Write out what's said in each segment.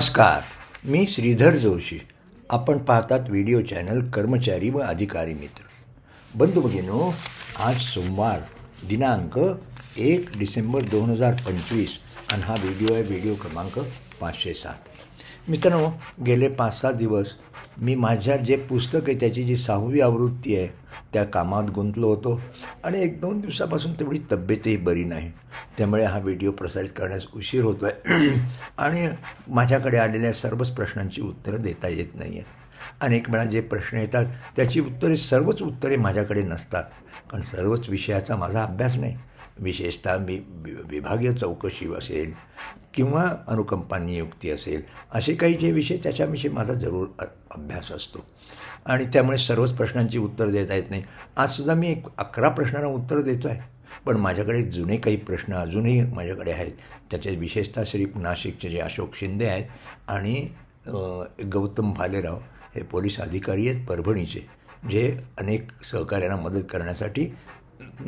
नमस्कार मी श्रीधर जोशी. आपण पाहतात व्हिडिओ चॅनल कर्मचारी व अधिकारी मित्र. बंधू भगिनो आज सोमवार दिनांक एक डिसेंबर दोन हजार पंचवीस आणि हा व्हिडिओ आहे व्हिडिओ क्रमांक पाचशे सात. मित्रांनो गेले पाच सहा दिवस मी माझ्या जे पुस्तक आहे त्याची जी सहावी आवृत्ती आहे त्या कामात गुंतलो होतो आणि एक दोन दिवसापासून तेवढी तब्येतही बरी नाही. त्यामुळे हा व्हिडिओ प्रसारित करण्यास उशीर होतो आहे आणि माझ्याकडे आलेल्या सर्वच प्रश्नांची उत्तरं देता येत नाही आहेत अनेक वेळा जे प्रश्न येतात त्याची उत्तरे सर्वच उत्तरे माझ्याकडे नसतात. कारण सर्वच विषयाचा माझा अभ्यास नाही. विशेषतः मी वि विभागीय चौकशी असेल किंवा अनुकंपा नियुक्ती असेल असे काही जे विषय त्याच्याविषयी माझा जरूर अभ्यास असतो. आणि त्यामुळे सर्वच प्रश्नांची उत्तर देता येत नाही. आजसुद्धा मी एक अकरा प्रश्नांना उत्तर देतो आहे. पण माझ्याकडे जुने काही प्रश्न अजूनही माझ्याकडे आहेत. त्याचे विशेषतः श्री नाशिकचे जे अशोक शिंदे आहेत आणि गौतम भालेराव हे पोलीस अधिकारी आहेत परभणीचे जे अनेक सहकार्यांना मदत करण्यासाठी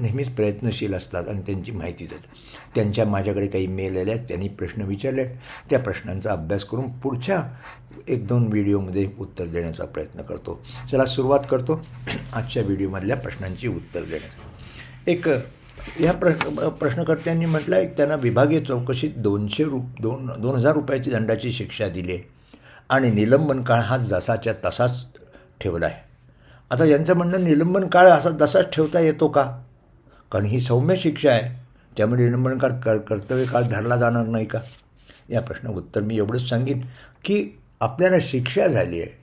नेहमीच प्रयत्नशील असतात आणि त्यांची माहिती देतात. त्यांच्या माझ्याकडे काही मेल आले आहेत त्यांनी प्रश्न विचारले. आहेत त्या प्रश्नांचा अभ्यास करून पुढच्या एक दोन व्हिडिओमध्ये उत्तर देण्याचा प्रयत्न करतो. चला सुरुवात करतो. आजच्या व्हिडिओमधल्या प्रश्नांची उत्तर देण्याचा एक ह्या प्रश्न प्रश्नकर्त्यांनी म्हटलं आहे त्यांना विभागीय चौकशीत दोनशे रु दोन दोन हजार रुपयाची दंडाची शिक्षा दिली आहे आणि निलंबन काळ हा जसाच्या तसाच ठेवला आहे. आता यांचं म्हणणं निलंबन काळ असा तसाच ठेवता येतो का? कारण ही सौम्य शिक्षा आहे. त्यामुळे निलंबन काळ कर कर्तव्य काळ धरला जाणार नाही का? या प्रश्न उत्तर मी एवढंच सांगेन की आपल्याला शिक्षा झाली आहे.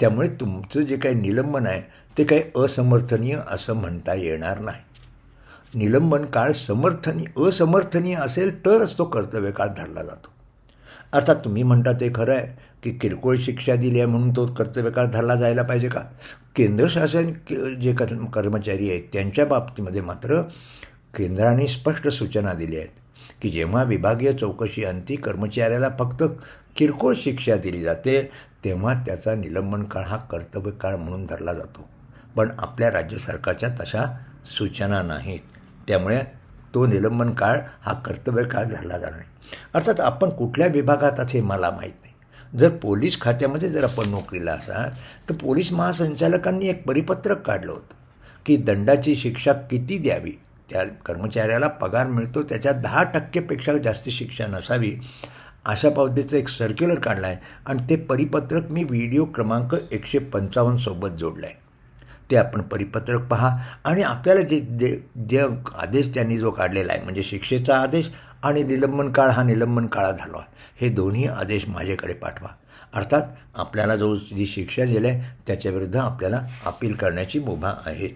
त्यामुळे तुमचं जे काही निलंबन आहे ते काही असमर्थनीय असं म्हणता येणार नाही. निलंबन काळ समर्थनीय असमर्थनीय असेल तरच तो कर्तव्य काळ धरला जातो. अर्थात तुम्ही म्हणता ते खरं आहे की किरकोळ शिक्षा दिली आहे म्हणून तो कर्तव्यकार धरला जायला पाहिजे का? केंद्र शासन जे कर्मचारी आहेत त्यांच्या बाबतीमध्ये मात्र केंद्राने स्पष्ट सूचना दिल्या आहेत की जेव्हा विभागीय चौकशी अंती कर्मचाऱ्याला फक्त किरकोळ शिक्षा दिली जाते तेव्हा त्याचा निलंबन काळ हा कर्तव्य काळ म्हणून धरला जातो. पण आपल्या राज्य सरकारच्या तशा सूचना नाहीत. त्यामुळे तो निलंबन काळ हा कर्तव्य काळ धरला जाणार नाही. अर्थात आपण कुठल्या विभागात असे मला माहीत नाही. जर पोलीस खात्यामध्ये जर आपण नोकरीला असाल तर पोलीस महासंचालकांनी एक परिपत्रक काढलं होतं की दंडाची शिक्षा किती द्यावी? त्या कर्मचाऱ्याला पगार मिळतो त्याच्या दहा टक्केपेक्षा जास्त शिक्षा नसावी अशा पद्धतीचं एक सर्क्युलर काढलं आहे आणि ते परिपत्रक मी व्हिडिओ क्रमांक एकशे पंचावन्नसोबत जोडलं आहे ते आपण परिपत्रक पहा आणि आपल्याला जे जे जे आदेश त्यांनी जो काढलेला आहे म्हणजे शिक्षेचा आदेश आणि निलंबन काळ हा निलंबन काळात झाला. हे दोन्ही आदेश माझ्याकडे पाठवा. अर्थात आपल्याला जो जी शिक्षा दिली आहे त्याच्याविरुद्ध आपल्याला अपील करण्याची मुभा आहेच.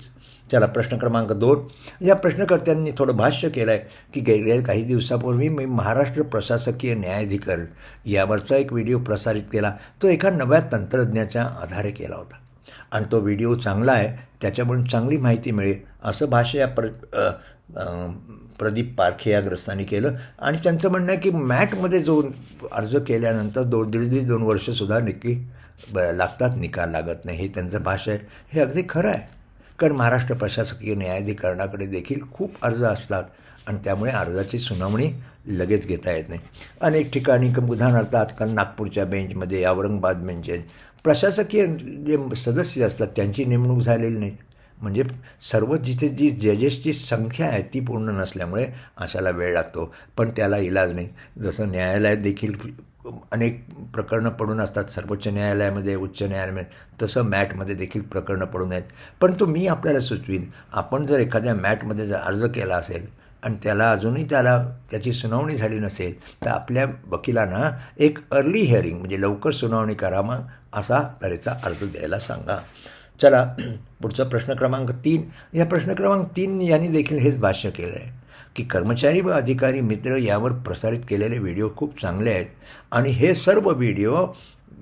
चला प्रश्न क्रमांक दोन. या प्रश्नकर्त्यांनी थोडं भाष्य केलं आहे की गेल्या काही दिवसापूर्वी मी महाराष्ट्र प्रशासकीय न्यायाधिकरण यावरचा एक व्हिडिओ प्रसारित केला. तो एका नव्या तंत्रज्ञाच्या आधारे केला होता. आणि तो व्हिडिओ चांगला आहे त्याच्यामुळे चांगली माहिती मिळेल असं भाष्य या प्र प्रदीप पारखे या ग्रस्तांनी केलं. आणि त्यांचं म्हणणं आहे की मॅटमध्ये जो अर्ज केल्यानंतर दोन दीड दीड दोन वर्षसुद्धा नक्की ब लागतात निकाल लागत नाही हे त्यांचं भाष्य आहे. हे अगदी खरं आहे. कारण महाराष्ट्र प्रशासकीय न्यायाधिकरणाकडे देखील खूप अर्ज असतात आणि त्यामुळे अर्जाची सुनावणी लगेच घेता येत नाही. अनेक ठिकाणी उदाहरणार्थ आजकाल नागपूरच्या बेंचमध्ये औरंगाबाद बेंच प्रशासकीय जे सदस्य असतात त्यांची नेमणूक झालेली नाही. म्हणजे सर्व जिथे जी जजेसची संख्या आहे ती पूर्ण नसल्यामुळे अशाला वेळ लागतो. पण त्याला इलाज नाही. जसं न्यायालयात देखील अनेक प्रकरणं पडून असतात. सर्वोच्च न्यायालयामध्ये उच्च न्यायालयामध्ये तसं मॅटमध्ये देखील प्रकरणं पडून आहेत. परंतु मी आपल्याला सुचवीन आपण जर एखाद्या मॅटमध्ये जर अर्ज केला असेल आणि त्याला अजूनही त्याला त्याची सुनावणी झाली नसेल तर आपल्या वकिलांना एक अर्ली हिअरिंग म्हणजे लवकर सुनावणी करावा असा तऱ्हेचा अर्ज द्यायला सांगा. चला पुढचा प्रश्न क्रमांक तीन. या प्रश्न क्रमांक तीन यांनी देखील हेच भाष्य केलं आहे की कर्मचारी व अधिकारी मित्र यावर प्रसारित केलेले व्हिडिओ खूप चांगले आहेत आणि हे सर्व व्हिडिओ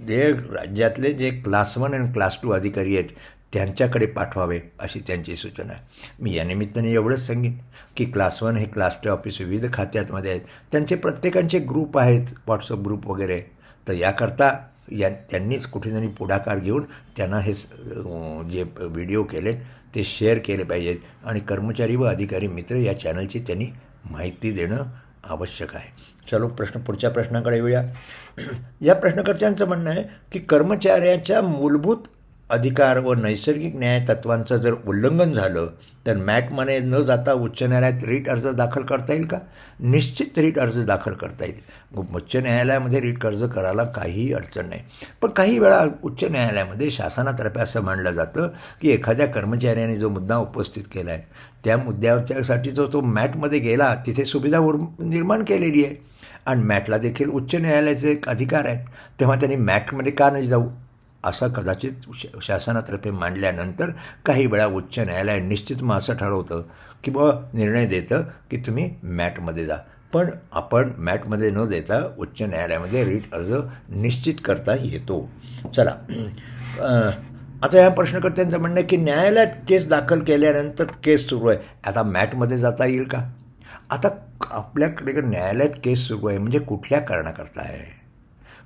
जे राज्यातले जे क्लास वन आणि क्लास टू अधिकारी आहेत त्यांच्याकडे पाठवावे अशी त्यांची सूचना आहे. मी या निमित्ताने एवढंच सांगेन की क्लास वन हे क्लास टू ऑफिस विविध खात्यातमध्ये आहेत. त्यांचे प्रत्येकांचे ग्रुप आहेत व्हॉट्सअप ग्रुप वगैरे. तर याकरता या त्यांनीच कुठेतरी पुढाकार घेऊन त्यांना हे जे व्हिडिओ केले ते शेअर केले पाहिजेत आणि कर्मचारी व अधिकारी मित्र या चॅनलची त्यांनी माहिती देणं आवश्यक आहे. चलो प्रश्न पुढच्या प्रश्नाकडे येऊया. या प्रश्नकर्त्यांचं म्हणणं आहे की कर्मचाऱ्याच्या मूलभूत अधिकार व नैसर्गिक न्याय तत्वांचं जर उल्लंघन झालं तर मॅटमध्ये न जाता उच्च न्यायालयात रीट अर्ज दाखल करता येईल का? निश्चित रीट अर्ज दाखल करता येईल. उच्च न्यायालयामध्ये रीट अर्ज करायला काहीही अडचण नाही. पण काही वेळा उच्च न्यायालयामध्ये शासनातर्फे असं मानलं जातं की एखाद्या कर्मचाऱ्याने जो मुद्दा उपस्थित केला आहे त्या मुद्द्याच्यासाठी जो तो मॅटमध्ये गेला तिथे सुविधा उर निर्माण केलेली आहे. आणि मॅटला देखील उच्च न्यायालयाचे एक अधिकार आहेत. तेव्हा त्यांनी मॅटमध्ये का नाही जाऊ? असं कदाचित शासनातर्फे मांडल्यानंतर काही वेळा उच्च न्यायालय निश्चित मग असं ठरवतं की बुवा निर्णय देतं की तुम्ही मॅटमध्ये जा. पण आपण मॅटमध्ये न देता उच्च न्यायालयामध्ये रीट अर्ज निश्चित करता येतो. चला. आता या प्रश्नकर्त्यांचं म्हणणं आहे की न्यायालयात केस दाखल केल्यानंतर केस सुरू आहे. आता मॅटमध्ये जाता येईल का? आता आपल्याकडे न्यायालयात केस सुरू आहे? म्हणजे कुठल्या कारणाकरता आहे?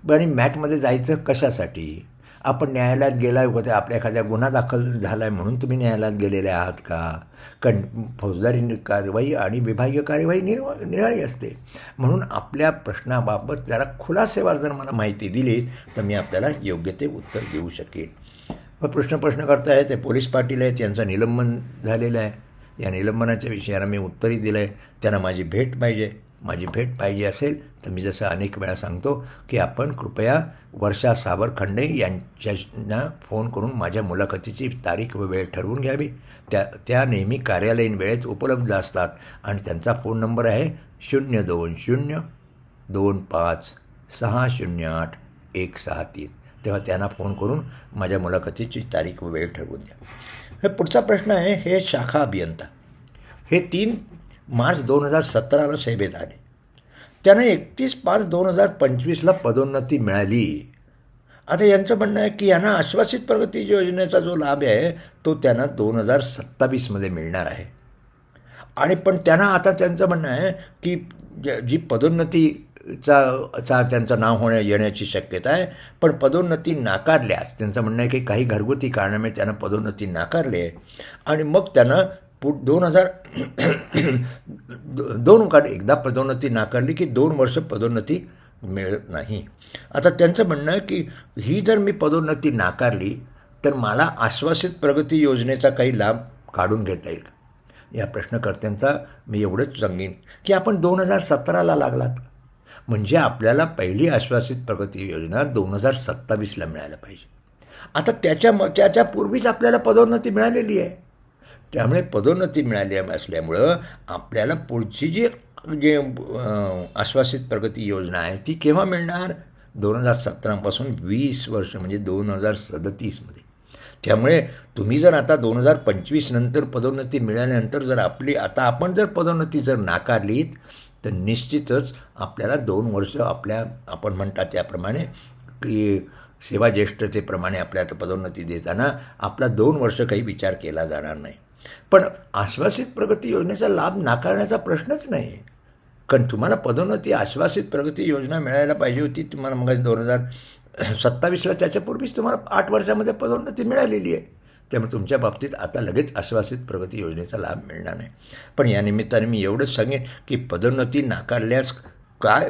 बरं आणि मॅटमध्ये जायचं कशासाठी? आपण न्यायालयात गेला होते आपल्या एखाद्या गुन्हा दाखल झाला आहे म्हणून तुम्ही न्यायालयात गेलेले आहात का? कण फौजदारी कारवाई आणि विभागीय कार्यवाही निर्वा निराळी असते. म्हणून आपल्या प्रश्नाबाबत जरा खुलासेवार जर मला माहिती दिली तर मी आपल्याला योग्य ते उत्तर देऊ शकेन. मग प्रश्न प्रश्न करता आहे ते पोलीस पाटील आहेत यांचं निलंबन झालेलं आहे. या निलंबनाच्या विषयाला मी उत्तरही दिलं आहे त्यांना माझी भेट पाहिजे. माझी भेट पाहिजे असेल तर मी जसं अनेक वेळा सांगतो की आपण कृपया वर्षा सावरखंडे यांच्याना फोन करून माझ्या मुलाखतीची तारीख व वेळ ठरवून घ्यावी. त्या त्या नेहमी कार्यालयीन वेळेत उपलब्ध असतात आणि त्यांचा फोन नंबर आहे शून्य दोन शून्य दोन पाच सहा शून्य आठ एक सहा तीन. तेव्हा त्यांना फोन करून माझ्या मुलाखतीची तारीख व वेळ ठरवून द्या. हे पुढचा प्रश्न आहे हे शाखा अभियंता. हे तीन मार्च दोन हजार सतराला सेवेत आले. त्यांना एकतीस पाच दोन हजार पंचवीसला पदोन्नती मिळाली. आता यांचं म्हणणं आहे की यांना आश्वासित प्रगती योजनेचा जो लाभ आहे तो त्यांना दोन हजार सत्तावीसमध्ये मिळणार आहे. आणि पण त्यांना आता त्यांचं म्हणणं आहे की जी पदोन्नतीचा चा त्यांचं नाव होण्या येण्याची शक्यता आहे पण पदोन्नती नाकारल्यास त्यांचं म्हणणं आहे की काही घरगुती कारणामुळे त्यांना पदोन्नती नाकारली आहे. आणि मग त्यांना पुढ दोन हजार दोन काळ एकदा पदोन्नती नाकारली की दोन वर्ष पदोन्नती मिळत नाही. आता त्यांचं म्हणणं आहे की ही जर मी पदोन्नती नाकारली तर मला आश्वासित प्रगती योजनेचा काही लाभ काढून घेता येईल. या प्रश्नकर्त्यांचा मी एवढंच सांगेन की आपण दोन हजार सतराला लागलात. म्हणजे आपल्याला पहिली आश्वासित प्रगती योजना दोन हजार सत्तावीसला मिळायला पाहिजे. आता त्याच्या म त्याच्या पूर्वीच आपल्याला पदोन्नती मिळालेली आहे. त्यामुळे पदोन्नती मिळाली असल्यामुळं आपल्याला पुढची जी जे आश्वासित प्रगती योजना आहे ती केव्हा मिळणार? दोन हजार सतरापासून वीस वर्ष म्हणजे दोन हजार सदतीसमध्ये. त्यामुळे तुम्ही जर आता दोन हजार पंचवीस नंतर पदोन्नती मिळाल्यानंतर जर आपली आता आपण जर पदोन्नती जर नाकारलीत तर निश्चितच आपल्याला दोन वर्ष आपल्या आपण म्हणतात त्याप्रमाणे की सेवा ज्येष्ठतेप्रमाणे आपल्याला पदोन्नती देताना आपला दोन वर्ष काही विचार केला जाणार नाही. पण आश्वासित प्रगती योजनेचा लाभ नाकारण्याचा प्रश्नच नाही. कारण तुम्हाला पदोन्नती आश्वासित प्रगती योजना मिळायला पाहिजे होती तुम्हाला मग दोन हजार सत्तावीसला त्याच्यापूर्वीच तुम्हाला आठ वर्षामध्ये पदोन्नती मिळालेली आहे. त्यामुळे तुमच्या बाबतीत आता लगेच आश्वासित प्रगती योजनेचा लाभ मिळणार नाही. पण या निमित्ताने मी एवढंच सांगेन की पदोन्नती नाकारल्यास काय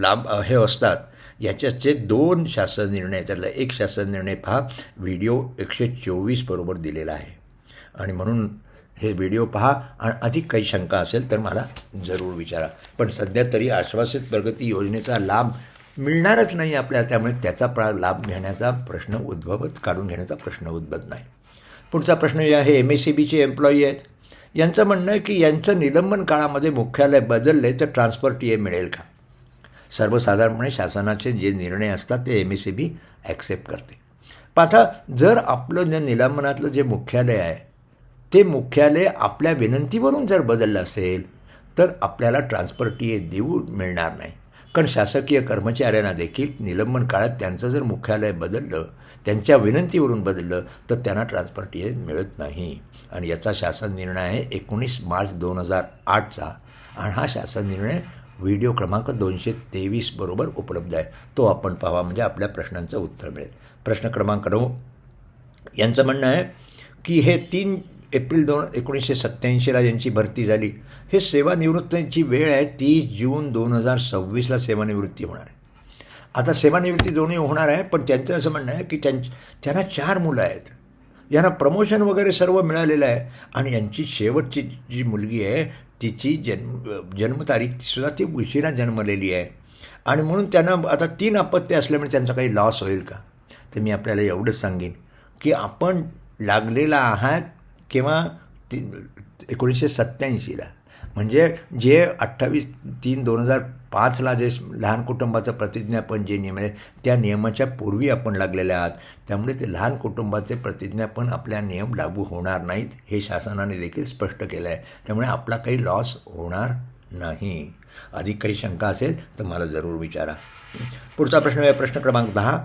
लाभ हे असतात. याच्याचे दोन शासन निर्णय त्यातला एक शासन निर्णय पहा. व्हिडिओ एकशे चोवीस बरोबर दिलेला आहे. आणि म्हणून हे व्हिडिओ पहा आणि अधिक काही शंका असेल तर मला जरूर विचारा. पण सध्या तरी आश्वासित प्रगती योजनेचा लाभ मिळणारच नाही आपल्याला त्यामुळे त्याचा प्रा लाभ घेण्याचा प्रश्न उद्भवत काढून घेण्याचा प्रश्न उद्भवत नाही. पुढचा प्रश्न जे आहे एम एस सी बीचे एम्प्लॉई आहेत. यांचं म्हणणं आहे की यांचं निलंबन काळामध्ये मुख्यालय बदलले तर ट्रान्सफर टी ए मिळेल का? सर्वसाधारणपणे शासनाचे जे निर्णय असतात ते M S C B accept करते. पाथा जर आपलं जे निलंबनातलं जे मुख्यालय आहे ते मुख्यालय आपल्या विनंतीवरून जर बदललं असेल तर आपल्याला ट्रान्सफर टी ए देऊ मिळणार नाही. कारण शासकीय कर्मचाऱ्यांना देखील निलंबन काळात त्यांचं जर मुख्यालय बदललं त्यांच्या विनंतीवरून बदललं तर त्यांना ट्रान्सफर टी ए मिळत नाही. आणि याचा शासन निर्णय आहे एकोणीस मार्च दोन हजार आठचा. आणि हा शासन निर्णय व्हिडिओ क्रमांक दोनशे तेवीस बरोबर उपलब्ध आहे. तो आपण पाहावा म्हणजे आपल्या प्रश्नांचं उत्तर मिळेल. प्रश्न क्रमांक नऊ. यांचं म्हणणं आहे की हे तीन एप्रिल दोन एकोणीसशे सत्त्याऐंशीला ज्यांची भरती झाली हे सेवानिवृत्तीची वेळ आहे तीस जून दोन हजार सव्वीसला सेवानिवृत्ती होणार आहे. आता सेवानिवृत्ती दोन्ही होणार आहे पण त्यांचं असं म्हणणं आहे की त्यां त्यांना चार मुलं आहेत. यांना प्रमोशन वगैरे सर्व मिळालेलं आहे आणि यांची शेवटची जी मुलगी आहे तिची जन्म जन्मतारीख सुद्धा ती उशिरा जन्मलेली आहे. आणि म्हणून त्यांना आता तीन अपत्य असल्यामुळे त्यांचा काही लॉस होईल का? तर मी आपल्याला एवढंच सांगेन की आपण लागलेला आहात किंवा ती एकोणीसशे सत्त्याऐंशीला म्हणजे जे अठ्ठावीस तीन दोन हजार पाचला जे लहान कुटुंबाचं प्रतिज्ञापन जे नियम आहे त्या नियमाच्या पूर्वी आपण लागलेले आहात त्यामुळे ते लहान कुटुंबाचे प्रतिज्ञापन आपल्या नियम लागू होणार नाहीत हे शासनाने देखील स्पष्ट केलं आहे. त्यामुळे आपला काही लॉस होणार नाही. अधिक काही शंका असेल तर मला जरूर विचारा. पुढचा प्रश्न आहे प्रश्न क्रमांक दहा.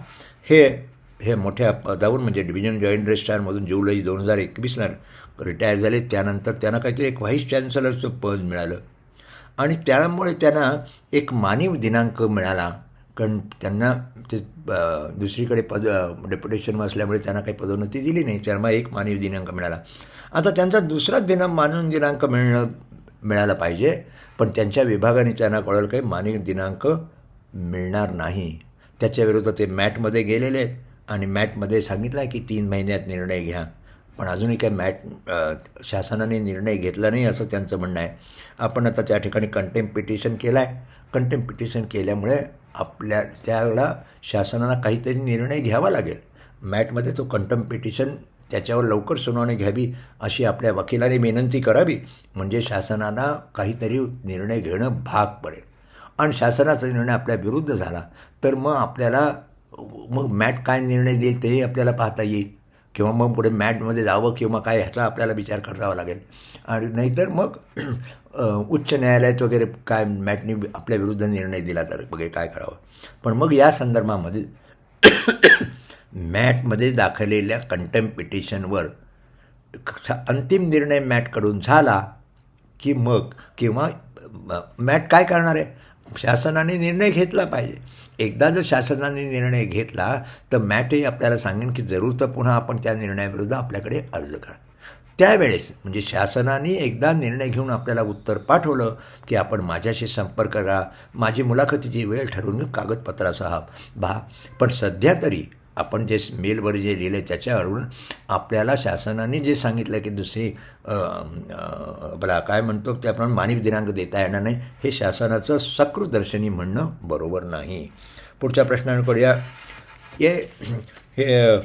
हे हे मोठ्या पदावर म्हणजे डिव्हिजन जॉईंट रजिस्ट्रारमधून जुलै दोन हजार एकवीसला रिटायर झाले. त्यानंतर त्यांना काहीतरी एक व्हाईस चान्सलरचं पद मिळालं. आणि त्यामुळे त्यांना एक मानीव दिनांक मिळाला. कारण त्यांना ते दुसरीकडे पद डेप्युटेशन असल्यामुळे त्यांना काही पदोन्नती दिली नाही. त्यामुळे एक मानीव दिनांक मिळाला. आता त्यांचा दुसरा दिना मानव दिनांक मिळणं मिळाला पाहिजे. पण त्यांच्या विभागाने त्यांना कळलं काही मानव दिनांक मिळणार नाही. त्याच्या ते मॅटमध्ये गेलेले आहेत. आणि मॅटमध्ये सांगितलं आहे की तीन महिन्यात निर्णय घ्या. पण अजूनही काय मॅट शासनाने निर्णय घेतला नाही असं त्यांचं म्हणणं आहे. आपण आता त्या ठिकाणी कंटेम पिटिशन केलं आहे कंटेम पिटिशन केल्यामुळे आपल्या त्याला शासनाला काहीतरी निर्णय घ्यावा लागेल. मॅटमध्ये तो कंटेम पिटिशन त्याच्यावर लवकर सुनावणी घ्यावी अशी आपल्या वकिलाने विनंती करावी. म्हणजे शासनाला काहीतरी निर्णय घेणं भाग पडेल. आणि शासनाचा निर्णय आपल्या विरुद्ध झाला तर मग आपल्याला मग मॅट काय निर्णय देईल तेही आपल्याला पाहता येईल. किंवा मग पुढे मॅटमध्ये जावं किंवा काय ह्याचा आपल्याला विचार करावा लागेल. आणि नाहीतर मग उच्च न्यायालयात वगैरे काय मॅटनी आपल्या विरुद्ध निर्णय दिला तर वगैरे काय करावं. पण मग या संदर्भामध्ये मॅटमध्ये दाखलेल्या कंटेम पिटिशनवर अंतिम निर्णय मॅटकडून झाला की मग किंवा मॅट काय करणार आहे? शासनाने निर्णय घेतला पाहिजे. एकदा जर शासनाने निर्णय घेतला तर मॅटही आपल्याला सांगेन की जरूर तर पुन्हा आपण त्या निर्णयाविरुद्ध आपल्याकडे अर्ज करा त्यावेळेस म्हणजे शासनाने एकदा निर्णय घेऊन आपल्याला उत्तर पाठवलं की आपण माझ्याशी संपर्क करा. माझी मुलाखतीची वेळ ठरवून कागदपत्राचा कागदपत्रासह भा पण सध्या तरी आपण जे मेलवर जे लिहिले त्याच्यावरून आपल्याला शासनाने जे सांगितलं की दुसरी बला काय म्हणतो त्याप्रमाणे मानवी दिनांक देता येणार नाही हे शासनाचं सकृदर्शनी म्हणणं बरोबर नाही. पुढच्या प्रश्नांकडे करूया. ये हे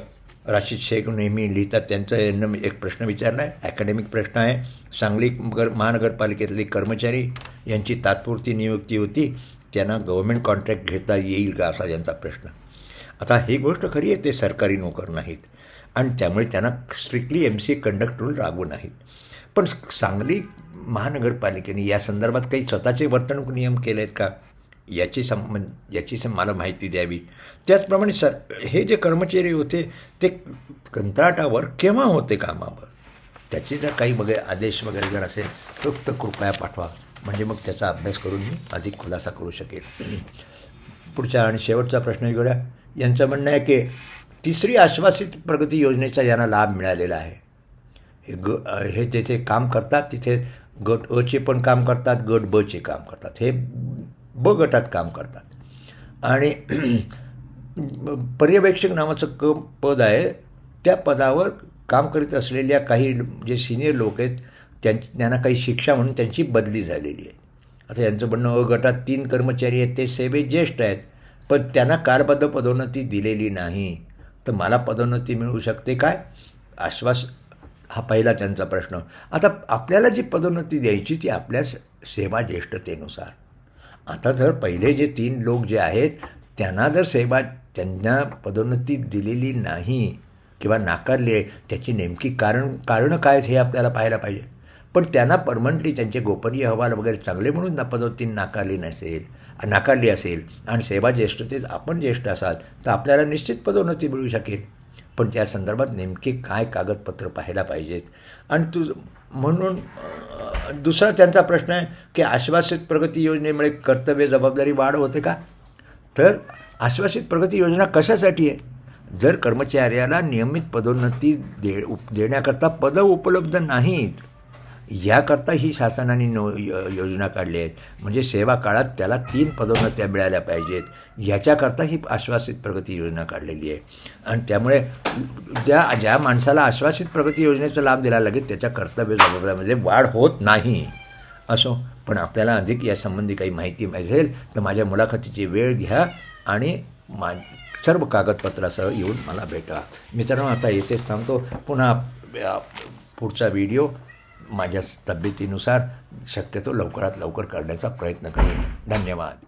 राशीद शेख नेहमी लिहितात त्यांचं यांना मी एक प्रश्न विचारला आहे ॲकॅडमिक प्रश्न आहे. सांगली महानगरपालिकेतले कर्मचारी यांची तात्पुरती नियुक्ती होती. त्यांना गव्हर्मेंट कॉन्ट्रॅक्ट घेता येईल का असा यांचा प्रश्न. आता ही गोष्ट खरी आहे ते सरकारी नोकर नाहीत. आणि त्यामुळे त्यांना strictly M C conduct rule लागू नाहीत. पण सांगली महानगरपालिकेने या संदर्भात काही स्वतःचे वर्तणूक नियम केले आहेत का? याची संबंध याची सं मला माहिती द्यावी. त्याचप्रमाणे सर हे जे कर्मचारी होते ते कंत्राटावर केव्हा होते कामावर? त्याचे जर काही वगैरे आदेश वगैरे जर असेल तर तर कृपया पाठवा. म्हणजे मग त्याचा अभ्यास करून मी अधिक खुलासा करू शकेल पुढचा आणि शेवटचा प्रश्न घेऊया यांचं म्हणणं आहे की तिसरी आश्वासित प्रगती योजनेचा यांना लाभ मिळालेला आहे. हे ग हे जेथे काम करतात तिथे गट अचे पण काम करतात गट बचे काम करतात. हे ब गटात काम करतात. आणि पर्यवेक्षक नावाचं क पद आहे त्या पदावर काम करीत असलेल्या काही जे सिनियर लोक आहेत त्यांची त्यांना काही शिक्षा म्हणून त्यांची बदली झालेली आहे. आता यांचं म्हणणं अ गटात तीन कर्मचारी आहेत ते सेवे ज्येष्ठ आहेत. पण त्यांना कारबद्ध पदोन्नती दिलेली नाही तर मला पदोन्नती मिळू शकते काय? आश्वास हा पहिला त्यांचा प्रश्न. आता आपल्याला जी पदोन्नती द्यायची ती आपल्या स- सेवा ज्येष्ठतेनुसार आता जर पहिले जे तीन लोक जे आहेत त्यांना जर सेवा त्यांना पदोन्नती दिलेली नाही किंवा नाकारली आहे त्याची नेमकी कारण कारणं काय आहेत हे आपल्याला पाहायला पाहिजे. पण त्यांना परमनंटली त्यांचे गोपनीय अहवाल वगैरे चांगले म्हणून ना पदोन्नती नाकारली नसेल नाकारली असेल आणि सेवा ज्येष्ठतेत आपण ज्येष्ठ असाल तर आपल्याला निश्चित पदोन्नती मिळू शकेल. पण त्या संदर्भात नेमके काय कागदपत्र पाहायला पाहिजेत? आणि तू म्हणून दुसरा त्यांचा प्रश्न आहे की आश्वासित प्रगती योजनेमुळे कर्तव्य जबाबदारी वाढ होते का? तर आश्वासित प्रगती योजना कशासाठी आहे? जर कर्मचाऱ्याला नियमित पदोन्नती दे उप देण्याकरता पदं उपलब्ध नाहीत याकरता ही शासनाने नो य- योजना काढली आहेत. म्हणजे सेवा काळात त्याला तीन पदोन्नत्या मिळाल्या पाहिजेत. याच्याकरता ही आश्वासित प्रगती योजना काढलेली आहे. आणि त्यामुळे त्या ज्या माणसाला आश्वासित प्रगती योजनेचा लाभ दिला लगेच त्याच्या कर्तव्य जबाबदारीमध्ये वाढ होत नाही. असो पण आपल्याला अधिक यासंबंधी काही माहिती असेल तर माझ्या मुलाखतीची वेळ घ्या आणि मा सर्व कागदपत्रासह येऊन मला भेटा. मित्रांनो आता येथेच थांबतो. पुन्हा पुढचा व्हिडिओ माझ्या तब्येतीनुसार शक्यतो लवकरात लवकर करण्याचा प्रयत्न करेन. धन्यवाद.